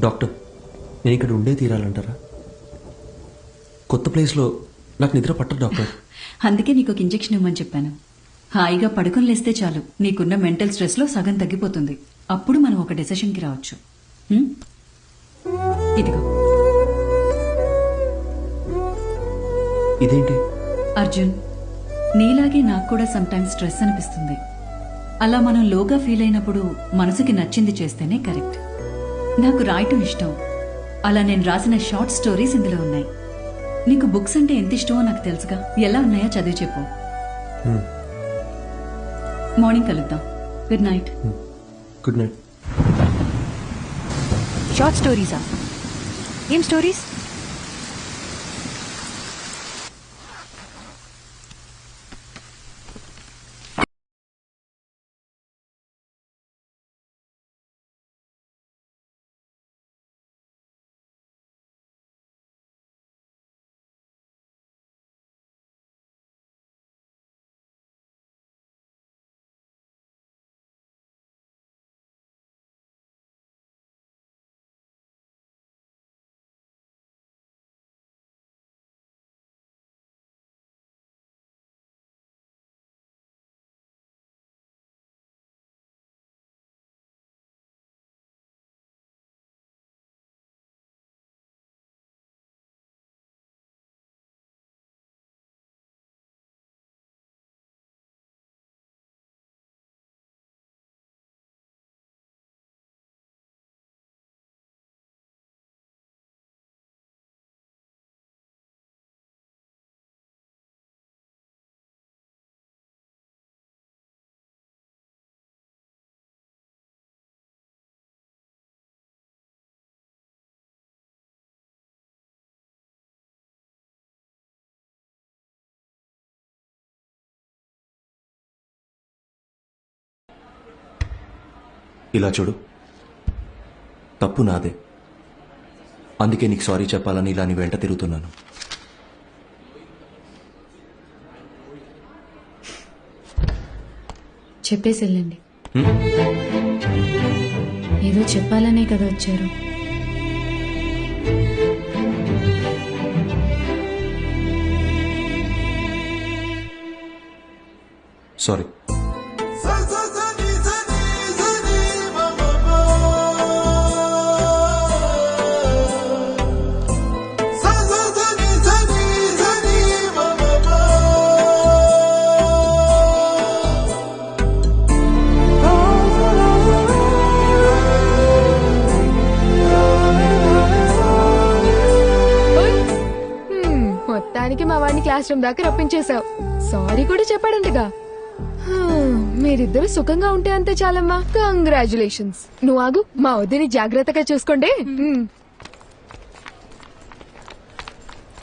Doctor నేను ఇక్కడ ఉండే తీరాలంటారా? కొత్త ప్లేస్లో నాకు నిద్ర పట్టదు డాక్టర్. అందుకే నీకు ఒక ఇంజెక్షన్ ఇవ్వమని చెప్పాను. హాయిగా పడుకొని లేస్తే చాలు. నీకున్న మెంటల్ స్ట్రెస్లో సగం తగ్గిపోతుంది. అప్పుడు మనం ఒక డెసిషన్కి రావచ్చు. హ్మ్? ఇదిగో. ఇదేంటి? అర్జున్ నీలాగే నాకు కూడా సమ్ టైమ్స్ స్ట్రెస్ అనిపిస్తుంది. అలా మనం లోగా ఫీల్ అయినప్పుడు మనసుకి నచ్చింది చేస్తేనే కరెక్ట్ నాకు రాయటం ఇష్టం. అలా నేను రాసిన షార్ట్ స్టోరీస్ ఇందులో ఉన్నాయి. నీకు బుక్స్ అంటే ఎంత ఇష్టమో నాకు తెలుసుగా. ఎలా ఉన్నాయో చదివి చెప్పు. మార్నింగ్ కలుద్దాం. Good night. Good night. Short స్టోరీసా? ఏం స్టోరీస్? ఇలా చూడు. తప్పు నాదే. అందుకే నీకు సారీ చెప్పాలని ఇలా నీ వెంట తిరుగుతున్నాను. చెప్పేసి వెళ్ళండి? ఏదో చెప్పాలనే కదా వచ్చారు. సారీ. మా వాడిని క్లాస్ రూమ్ దాకా రప్పించేశావు. సారీ కూడా చెప్పాడంటగా. మీరిద్దరు సుఖంగా ఉంటే అంతే చాలమ్మా. కంగ్రాచులేషన్స్ నువ్వు ఆగు మా వద్దని జాగ్రత్తగా చూసుకోండి.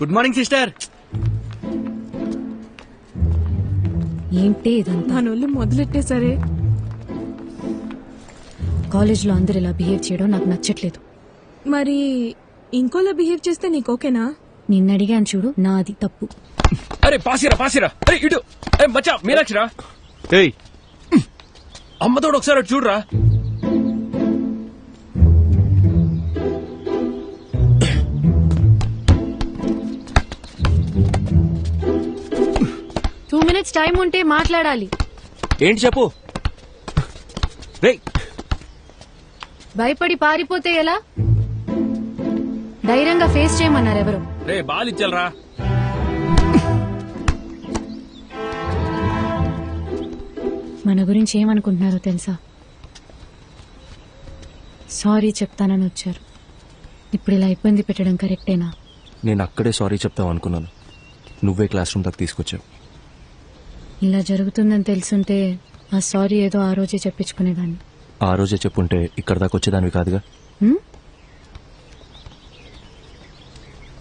గుడ్ మార్నింగ్ సిస్టర్ ఏంటి ఇదంతా? మనోళ్ళు మొదలెట్టేసరే కాలేజ్లో అందరు ఇలా బిహేవ్ చేయడం నాకు నచ్చట్లేదు. మరి ఇంకోలా బిహేవ్ చేస్తే నీకు ఓకేనా? నిన్న అడిగాను చూడు నాది తప్పు. అరే పాసిరా పాసిరా. అరే ఇటు. ఏ మచ్చా మీనాక్షిరా. ఏయ్. అమ్మతోడు ఒకసారి అటు చూడరా. టూ మినిట్స్ టైం ఉంటే మాట్లాడాలి. ఏంటి చెప్పు? రేయ్. భయపడి పారిపోతే ఎలా? ధైర్యంగా ఫేస్ చేయమన్నారు ఎవరు? రే బాల్ మన గురించి ఏమనుకుంటున్నారో తెలుసా? సారీ చెప్తానని వచ్చారు. ఇప్పుడు ఇలా ఇబ్బంది పెట్టడం కరెక్టేనా? నేను అక్కడే సారీ చెప్తావు అనుకున్నాను. నువ్వే క్లాస్ రూమ్ దాకా తీసుకొచ్చావు. ఇలా జరుగుతుందని తెలుసుంటే ఆ సారీ ఏదో ఆ రోజే చెప్పించుకునేదాన్ని. ఆ రోజే చెప్పుంటే ఇక్కడ దాకా వచ్చేదానివి కాదుగా? హ్మ్?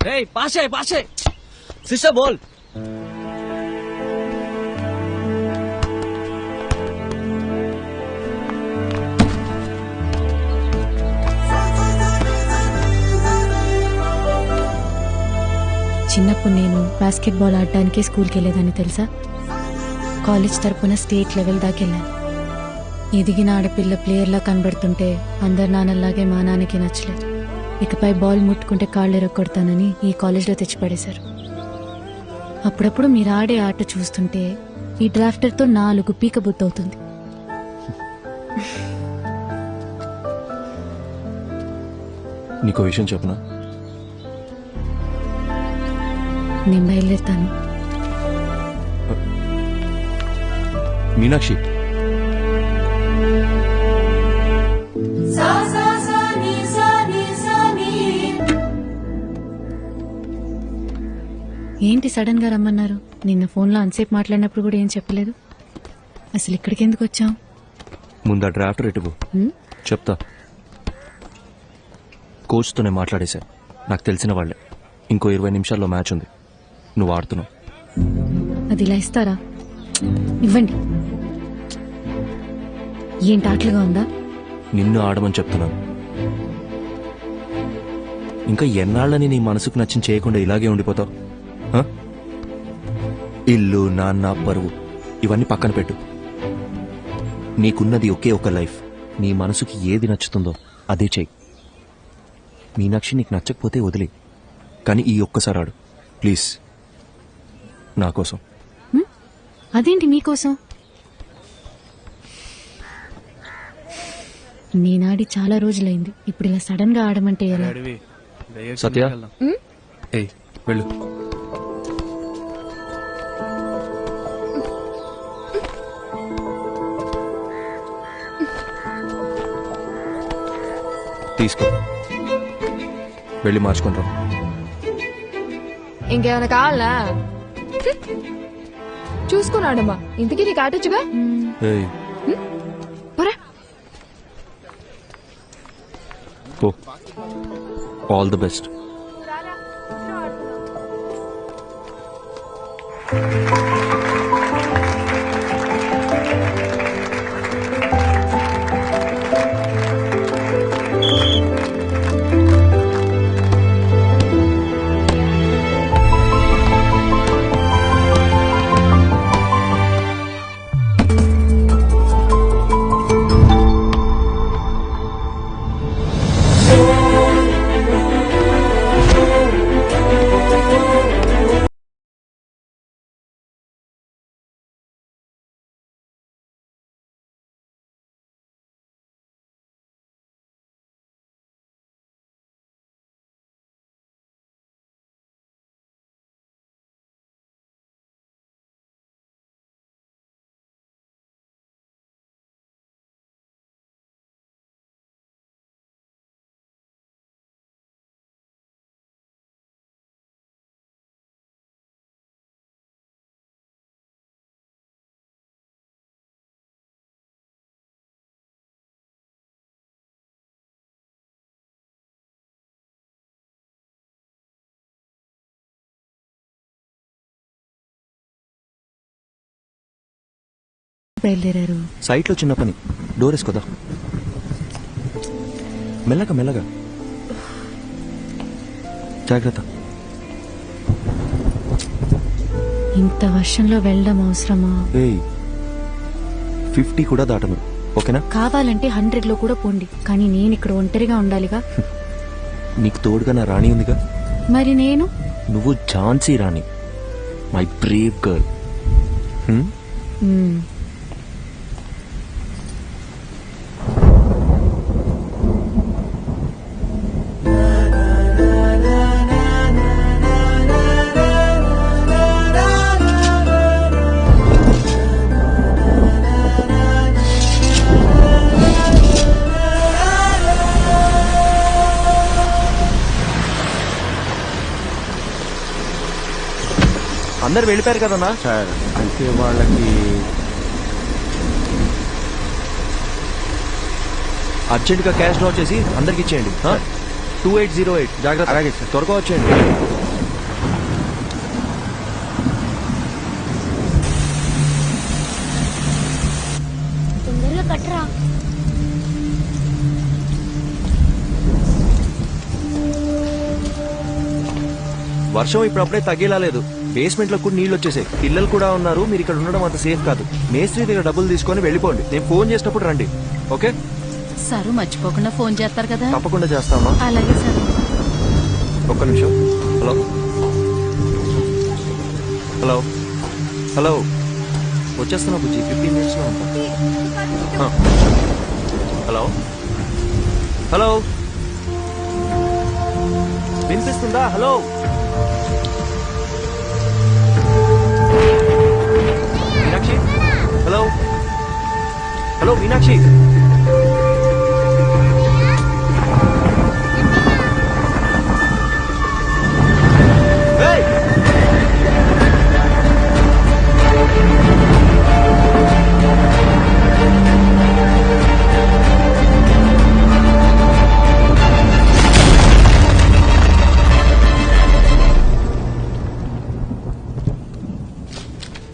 రేయ్ పాసే పాసే సిస్టర్ బోల్. చిన్నప్పుడు నేను బాస్కెట్బాల్ ఆడడానికి స్కూల్కి వెళ్ళేదాన్ని తెలుసా? కాలేజ్ తరపున స్టేట్ లెవెల్ దాకా వెళ్ళాను. ఎదిగిన ఆడపిల్ల ప్లేయర్లా కనబడుతుంటే అందరి నాన్నలాగే మా నాన్నకి నచ్చలేదు. ఇకపై బాల్ ముట్టుకుంటే కాళ్ళు ఎరగొడతానని ఈ కాలేజ్లో తెచ్చిపడేశారు. అప్పుడప్పుడు మీరు ఆడే ఆట చూస్తుంటే ఈ డ్రాఫ్టర్తో నాలుగు పీక బుద్ధవుతుంది. నీకో విషయం చెప్పనా? నేను బయలుదేరుతాను. మీనాక్షి. ఏంటి సడన్గా రమ్మన్నారు? నిన్న ఫోన్లో అంతసేపు మాట్లాడినప్పుడు కూడా ఏం చెప్పలేదు? అసలు ఇక్కడికి ఎందుకు వచ్చాం? ముందు ఆ డ్రాఫ్ట్ ఎటువు చెప్తా. కోచ్తోనే మాట్లాడేశా. నాకు తెలిసిన వాళ్ళే. ఇంకో ఇరవై నిమిషాల్లో మ్యాచ్ ఉంది. నువ్వు ఆడుతున్నావు అది ఇలా ఇస్తారా? ఇవ్వండి. ఏంటి ఆటలుగా ఉందా? నిన్ను ఆడమని చెప్తున్నాను. ఇంకా ఎన్నాళ్ళని నీ మనసుకు నచ్చిన చేయకుండా ఇలాగే ఉండిపోతావు? ఇల్లు నాన్న పరువు ఇవన్నీ పక్కన పెట్టు. నీకున్నది ఒకే ఒక లైఫ్. నీ మనసుకి ఏది నచ్చుతుందో అదే చెయ్యి మీనాక్షి నీకు నచ్చకపోతే వదిలే. కానీ ఈ ఒక్కసారి ఆడు. ప్లీజ్. నా కోసం. అదేంటి మీకోసం నేనాడి చాలా రోజులైంది. ఇప్పుడు ఇలా సడన్గా ఆడమంటే ఎలా? సత్య? ఏయ్ వెళ్ళు. తీసుకో. వెళ్ళి మార్చుకుంటాం. ఇంకేమైనా కావాలా చూసుకున్నాడమ్మా. ఇంతకీ నీకు ఆటొచ్చుగా ఆల్ ది బెస్ట్ బయలుదేరారు. సైట్లో చిన్న పని. డోర్ వేసుకోదా మెల్లగా మెల్లగా. జాగ్రత్త. ఇంత వర్షంలో వెళ్ళడం అవసరమా? ఏయ్ ఫిఫ్టీ కూడా దాటను. ఓకేనా? కావాలంటే హండ్రెడ్లో కూడా పోండి. కానీ నేను ఇక్కడ ఒంటరిగా ఉండాలిగా. నీకు తోడుగా నా రాణి ఉందిగా? మరి నేను? నువ్వు Jhansi Rani. My brave girl అందరు వెళ్ళిపోయారు కదన్నా? సార్ అంటే వాళ్ళకి అర్జెంట్గా క్యాష్ డ్రా చేసి అందరికి ఇచ్చేయండి. Two eight zero eight. జాగ్రత్త. త్వరగా వచ్చేయండి. వర్షం ఇప్పుడప్పుడే తగ్గేలా లేదు. బేస్మెంట్లో కూడా నీళ్ళు వచ్చేసాయి. పిల్లలు కూడా ఉన్నారు. మీరు ఇక్కడ ఉండడం అంత సేఫ్ కాదు. మేస్త్రి దగ్గర డబ్బులు తీసుకొని వెళ్ళిపోండి. నేను ఫోన్ చేసినప్పుడు రండి. ఓకే? సార్ మర్చిపోకుండా ఫోన్ చేస్తారు కదా? తప్పకుండా చేస్తామా అలాగే సార్. ఒక్క నిమిషం. హలో? హలో? హలో? వచ్చేస్తాను బుజ్జి. ఫిఫ్టీన్ మినిట్స్లో ఉంటా. హలో? హలో? వినిపిస్తుందా? హలో? Hello, Meenakshi.